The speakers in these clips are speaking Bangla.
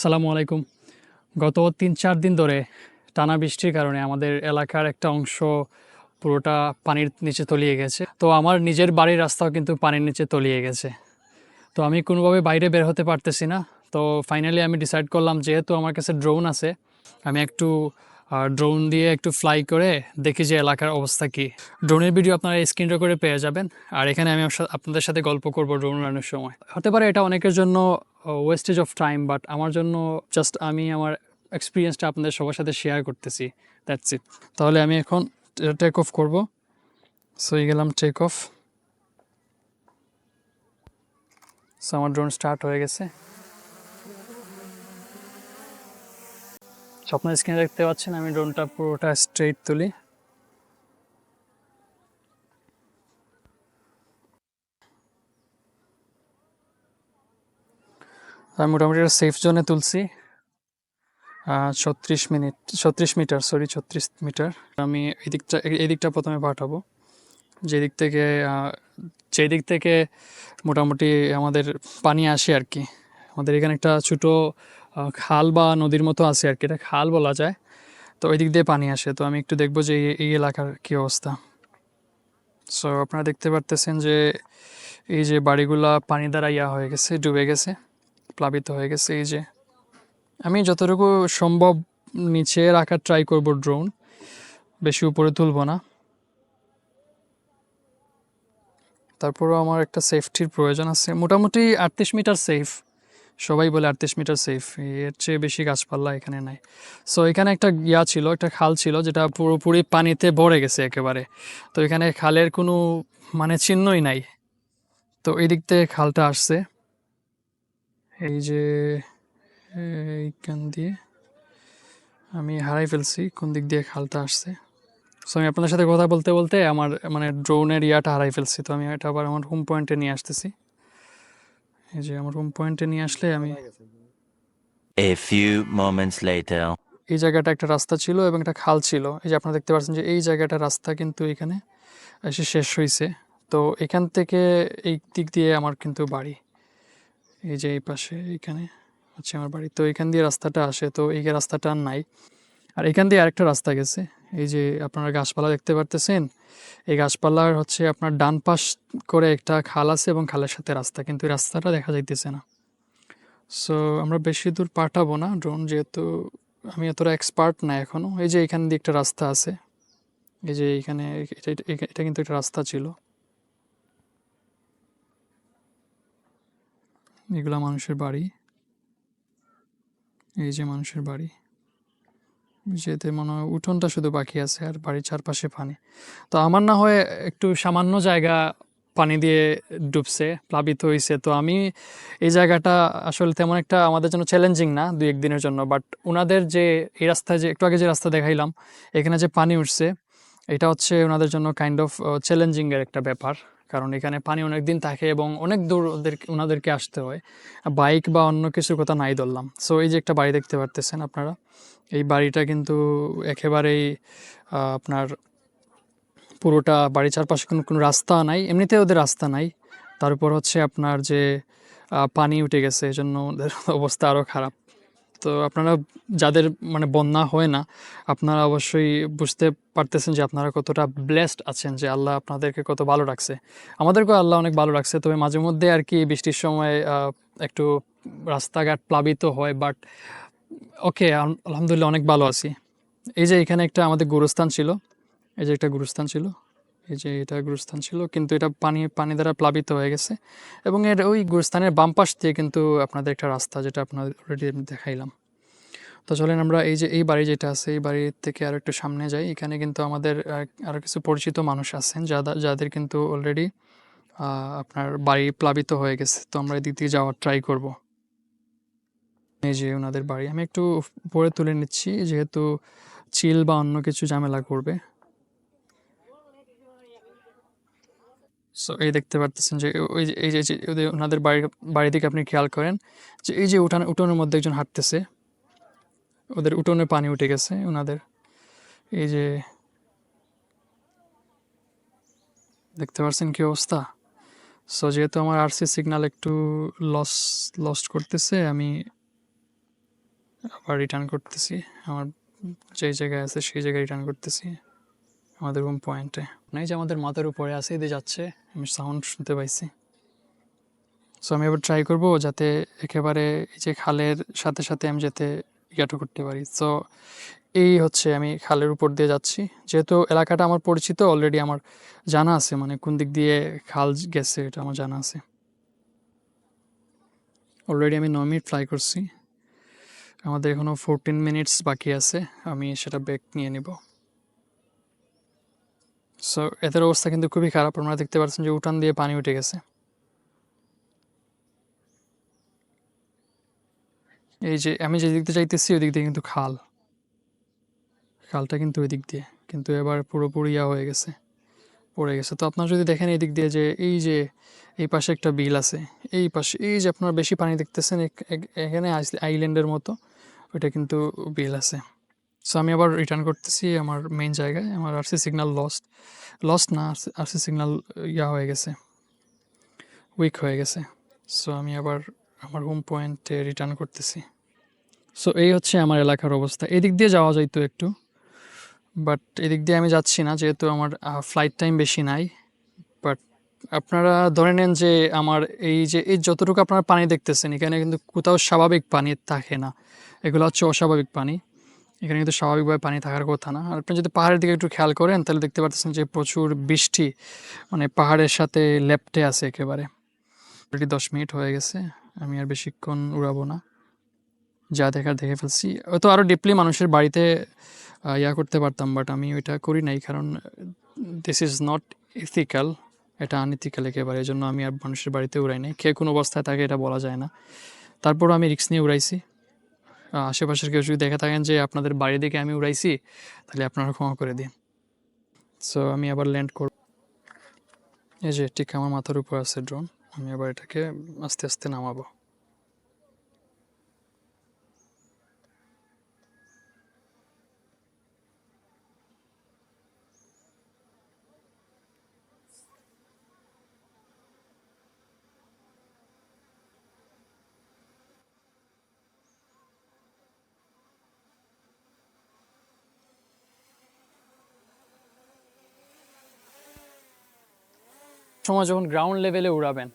সালামু আলাইকুম। গত তিন চার দিন ধরে টানা বৃষ্টির কারণে আমাদের এলাকার একটা অংশ পুরোটা পানির নিচে তলিয়ে গেছে। তো আমার নিজের বাড়ির রাস্তাও কিন্তু পানির নিচে তলিয়ে গেছে। তো আমি কোনোভাবে বাইরে বের হতে পারতেছি না। তো ফাইনালি আমি ডিসাইড করলাম, যেহেতু আমার কাছে ড্রোন আছে, আমি একটু ড্রোন দিয়ে একটু ফ্লাই করে দেখি যে এলাকার অবস্থা কি। ড্রোনের ভিডিও আপনারা স্ক্রিন করে পেয়ে যাবেন। আর এখানে আমি আপনাদের সাথে গল্প করব ড্রোন উড়ানোর সময়। হতে পারে এটা অনেকের জন্য ওয়েস্টেজ অফ টাইম বাট আমার জন্য জাস্ট আমি আমার এক্সপিরিয়েন্সটা আপনাদের সবার সাথে শেয়ার করতেছি দ্যাটস ইট তাহলে আমি এখন টেক অফ করব। সো এই গেলাম টেক অফ সো আমার ড্রোন স্টার্ট হয়ে গেছে। আপনার স্ক্রিনে দেখতে পাচ্ছেন, আমি ড্রোনটা পুরোটা স্ট্রেট তুলি। আমি মোটামুটি সেফ জোনে তুলছি। ছত্রিশ মিনিট ছত্রিশ মিটার সরি ছত্রিশ মিটার। আমি এই দিকটা এই দিকটা প্রথমে পাঠাবো। যে দিক থেকে আহ, যে দিক থেকে মোটামুটি আমাদের পানি আসে আর কি। আমাদের এখানে একটা ছোটো খাল বা নদীর মতো আছে আর কি। এটা খাল বলা যায়। তো ওই দিক দিয়ে পানি আসে। তো আমি একটু দেখব যে এই এলাকার কী অবস্থা। সো আপনারা দেখতে পারতেছেন যে এই যে বাড়িগুলা পানি দ্বারা ইয়া হয়ে গেছে ডুবে গেছে। প্লাবিত হয়ে গেছে এই যে। আমি যতটুকু সম্ভব নিচে রাখার ট্রাই করব ড্রোন বেশি উপরে তুলব না। তারপরও আমার একটা সেফটির প্রয়োজন আছে। মোটামুটি আটত্রিশ মিটার সেফ সবাই বলে আটত্রিশ মিটার সেফ এর চেয়ে বেশি গাছপালা এখানে নাই। সো এখানে একটা ইয়া ছিল, একটা খাল ছিল, যেটা পুরোপুরি পানিতে ভরে গেছে একেবারে। তো এখানে খালের কোনো মানে চিহ্নই নাই। তো এই দিক থেকে খালটা আসছে। এই যে এইখান দিয়ে আমি হারাই ফেলছি কোন দিক দিয়ে খালটা আসছে। সো আমি আপনাদের সাথে কথা বলতে বলতে আমার মানে ড্রোনের ইয়াটা হারাই ফেলছি। তো আমি এটা আবার আমার হোম পয়েন্টে নিয়ে আসতেছি। এই যে আমার হোম পয়েন্টে নিয়ে আসলে আমি A few moments later. এই জায়গাটা একটা রাস্তা ছিল এবং একটা খাল ছিল। এই যে আপনারা দেখতে পাচ্ছেন যে এই জায়গাটা রাস্তা কিন্তু এখানে এসে শেষ হয়েছে তো এখান থেকে এই দিক দিয়ে আমার কিন্তু বাড়ি। এই যে এই পাশে এইখানে হচ্ছে আমার বাড়ি। তো এখান দিয়ে রাস্তাটা আসে, তো এই রাস্তাটা আর নাই। আর এখান দিয়ে আরেকটা রাস্তা গেছে। এই যে আপনারা গাছপালা দেখতে পারতেছেন, এই গাছপালার হচ্ছে আপনার ডান পাশ করে একটা খাল আছে এবং খালের সাথে রাস্তা, কিন্তু রাস্তাটা দেখা যাইতেছে না। সো আমরা বেশি দূর পাঠাবো না ড্রোন যেহেতু আমি এতটা এক্সপার্ট না এখনও এই যে এখান দিয়ে একটা রাস্তা আছে। এই যে এটা- এটা কিন্তু একটা রাস্তা ছিল। এগুলা মানুষের বাড়ি। এই যে মানুষের বাড়ি। যেতে মনে হয় উঠোনটা শুধু বাকি আছে আর বাড়ির চারপাশে পানি। তো আমার না হয় একটু সামান্য জায়গা পানি দিয়ে ডুবছে, প্লাবিত হয়েছে তো আমি এই জায়গাটা আসলে তেমন একটা আমাদের জন্য চ্যালেঞ্জিং না দুই একদিনের জন্য। বাট ওনাদের যে এই রাস্তায় যে, একটু আগে যে রাস্তা দেখাইলাম, এখানে যে পানি উঠছে, এটা হচ্ছে ওনাদের জন্য কাইন্ড অফ চ্যালেঞ্জিংয়ের একটা ব্যাপার। কারণ এখানে পানি অনেক দিন থাকে এবং অনেক দূর ওদের ওনাদেরকে আসতে হয়। বাইক বা অন্য কিছুর কথা নাই ধরলাম। সো এই যে একটা বাড়ি দেখতে পারতেছেন আপনারা, এই বাড়িটা কিন্তু একেবারেই আপনার পুরোটা বাড়ির চারপাশে কোনো কোনো রাস্তা নাই এমনিতে ওদের রাস্তা নাই। তারপর হচ্ছে আপনার যে পানি উঠে গেছে এই জন্য ওদের অবস্থা আরও খারাপ। তো আপনারা যাদের মানে বন্যা হয় না, আপনারা অবশ্যই বুঝতে পারতেছেন যে আপনারা কতটা ব্লেসড আছেন, যে আল্লাহ আপনাদেরকে কত ভালো রাখছে। আমাদেরকেও আল্লাহ অনেক ভালো রাখছে, তবে মাঝে মধ্যে আর কি বৃষ্টির সময় একটু রাস্তাঘাট প্লাবিত হয় বাট ওকে আলহামদুলিল্লাহ অনেক ভালো আছি। এই যে এখানে একটা আমাদের গুরুস্থান ছিল, এই যে একটা গুরুস্থান ছিল এই যে এটা গুরুস্থান ছিল, কিন্তু এটা পানি পানি দ্বারা প্লাবিত হয়ে গেছে। এবং এর ওই গুরুস্থানের বাম পাশ দিয়ে কিন্তু আপনাদের একটা রাস্তা, যেটা আপনাদের অলরেডি দেখাইলাম। তো চলেন আমরা এই যে, এই বাড়ি যেটা আছে, এই বাড়ির থেকে আরও একটু সামনে যাই। এখানে কিন্তু আমাদের আরও কিছু পরিচিত মানুষ আছেন যারা যাদের কিন্তু অলরেডি আপনার বাড়ি প্লাবিত হয়ে গেছে। তো আমরা এদিক দিয়ে যাওয়ার ট্রাই করব। এই যে ওনাদের বাড়ি। আমি একটু উপরে তুলে নিচ্ছি, যেহেতু চিল বা অন্য কিছু ঝামেলা করবে। সো এই দেখতে পারতেছেন যে, ওই যে, এই যে ওনাদের বাড়ির বাড়ি দিকে আপনি খেয়াল করেন যে, এই যে উঠান, উঠোনের মধ্যে একজন হাঁটতেছে। ওদের উঠোনে পানি উঠে গেছে ওনাদের এই যে, দেখতে পাচ্ছেন কি অবস্থা? সো যেহেতু আমার আরসি সিগনাল একটু লস লস্ট করতেছে, আমি আবার রিটার্ন করতেছি। আমার যেই জায়গায় আছে সেই জায়গায় রিটার্ন করতেছি। আমাদের রুম পয়েন্টে নাই যে আমাদের মাথার উপরে আছে, এদিকে যাচ্ছে। আমি সাউন্ড শুনতে পাইছি। সো আমি এবার ট্রাই করব যাতে একেবারে এই যে খালের সাথে সাথে আমি যাতে ইয়াটা করতে পারি। সো এই হচ্ছে আমি খালের উপর দিয়ে যাচ্ছি। যেহেতু এলাকাটা আমার পরিচিত অলরেডি আমার জানা আছে মানে কোন দিক দিয়ে খাল গেছে এটা আমার জানা আছে। অলরেডি আমি ন মিনিট ফ্লাই করছি। আমাদের এখনও ফোরটিন মিনিটস বাকি আছে। আমি সেটা ব্রেক নিয়ে নিব। সো এদের অবস্থা কিন্তু খুবই খারাপ। আপনারা দেখতে পাচ্ছেন যে উঠান দিয়ে পানি উঠে গেছে। এই যে, আমি যে দিক দিয়ে যাইতেছি ওই দিক দিয়ে কিন্তু খাল। খালটা কিন্তু ওই দিক দিয়ে, কিন্তু এবার পুরোপুরি ইয়া হয়ে গেছে, পড়ে গেছে। তো আপনারা যদি দেখেন এই দিক দিয়ে যে, এই যে, এই পাশে একটা বিল আছে, এই পাশে, এই যে আপনারা বেশি পানি দেখতেছেন এখানে আইল্যান্ডের মতো, ওইটা কিন্তু বিল আছে। সো আমি আবার রিটার্ন করতেছি আমার মেইন জায়গায়, আমার আরসি সিগন্যাল লস্ট লস্ট না আরসি সিগন্যাল ইয়া হয়ে গেছে উইক হয়ে গেছে। সো আমি আবার আমার হোম পয়েন্টে রিটার্ন করতেছি। সো এই হচ্ছে আমার এলাকার অবস্থা। এদিক দিয়ে যাওয়া যাইতো একটু বাট এদিক দিয়ে আমি যাচ্ছি না, যেহেতু আমার ফ্লাইট টাইম বেশি নাই। বাট আপনারা ধরে নেন যে আমার এই যে, এই যতটুকু আপনারা পানি দেখতেছেন, এখানে কিন্তু কোথাও স্বাভাবিক পানি থাকে না। এগুলো হচ্ছে অস্বাভাবিক পানি। এখানে কিন্তু স্বাভাবিকভাবে পানি থাকার কথা না। আর আপনি যদি পাহাড়ের দিকে একটু খেয়াল করেন, তাহলে দেখতে পাচ্ছেন যে প্রচুর বৃষ্টি মানে পাহাড়ের সাথে লেপটে আছে একেবারে। অলরেডি দশ মিনিট হয়ে গেছে, আমি আর বেশিক্ষণ উড়াবো না। যা দেখার দেখে ফেলছি। হয়তো আরও ডিপলি মানুষের বাড়িতে ইয়া করতে পারতাম বাট আমি ওইটা করি নাই, কারণ দিস ইজ নট ইথিক্যাল এটা আনইথিক্যাল একেবারে। এই জন্য আমি আর মানুষের বাড়িতে উড়াই নাই। কে কোন অবস্থায় থাকে, এটা বলা যায় না। তারপর আমি রিক্স নিয়ে উড়াইছি। আশেপাশের কেউ যদি দেখে থাকেন যে আপনাদের বাড়ি দিকে আমি উড়াইছি, তাহলে আপনারা ক্ষমা করে দিন। সো আমি আবার ল্যান্ড করব এই যে ঠিক আমার মাথার উপর আছে ড্রোন আমি আবার এটাকে আস্তে আস্তে নামাবো। সময় যখন গ্রাউন্ড লেভেলে উড়াবেন,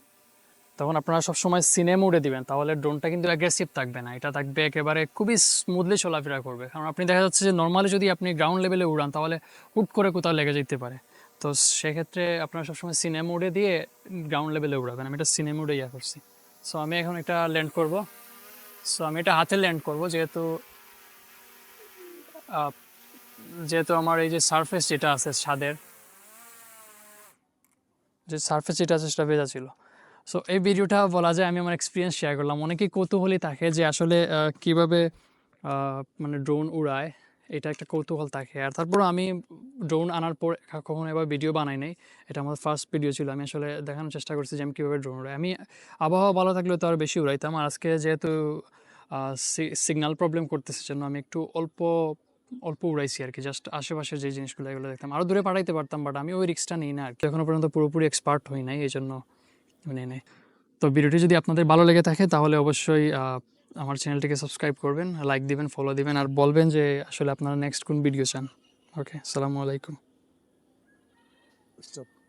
তখন আপনারা সবসময় সিনে উড়ে দিবেন। তাহলে ড্রোনটা কিন্তু অ্যাগ্রেসিভ থাকবে না। এটা থাকবে একেবারে খুবই স্মুথলি চলাফেরা করবে। কারণ আপনি দেখা যাচ্ছে যে নর্মালি যদি আপনি গ্রাউন্ড লেভেলে উড়ান, তাহলে হুট করে কোথাও লেগে যেতে পারে। তো সেক্ষেত্রে আপনারা সবসময় সিনে উড়ে দিয়ে গ্রাউন্ড লেভেলে উড়াবেন। আমি এটা সিনে উড়ে ইয়া করছি। সো আমি এখন এটা ল্যান্ড করব। সো আমি এটা হাতে ল্যান্ড করব, যেহেতু যেহেতু আমার এই যে সারফেস যেটা আছে ছাদের যে সারফেস যেটা আছে সেটা ভেজা ছিল। সো এই ভিডিওটা বলা যায় আমি আমার এক্সপিরিয়েন্স শেয়ার করলাম। অনেকেই কৌতূহলী থাকে যে আসলে কীভাবে মানে ড্রোন উড়ায়, এটা একটা কৌতূহল থাকে। আর তারপর আমি ড্রোন আনার পর কখনো এবার ভিডিও বানাই নাই। এটা আমার ফার্স্ট ভিডিও ছিল। আমি আসলে দেখানোর চেষ্টা করছি যে আমি কীভাবে ড্রোন উড়াই। আমি আবহাওয়া ভালো থাকলে তো আর বেশি উড়াইতাম। আজকে যেহেতু সিগন্যাল প্রবলেম করতেছে জন্য আমি একটু অল্প অল্প উড়াইছি আর কি জাস্ট আশেপাশের যে জিনিসগুলো, এগুলো দেখতাম। আরও দূরে পাঠাইতে পারতাম বাট আমি ওই রিক্সটা নিই না আর কি এখনও পর্যন্ত পুরোপুরি এক্সপার্ট হই নাই এই জন্য নেই। তো ভিডিওটি যদি আপনাদের ভালো লেগে থাকে, তাহলে অবশ্যই আমার চ্যানেলটিকে সাবস্ক্রাইব করবেন লাইক দিবেন ফলো দিবেন, আর বলবেন যে আসলে আপনারা নেক্সট কোন ভিডিও চান। ওকে সালামু আলাইকুম। Stop.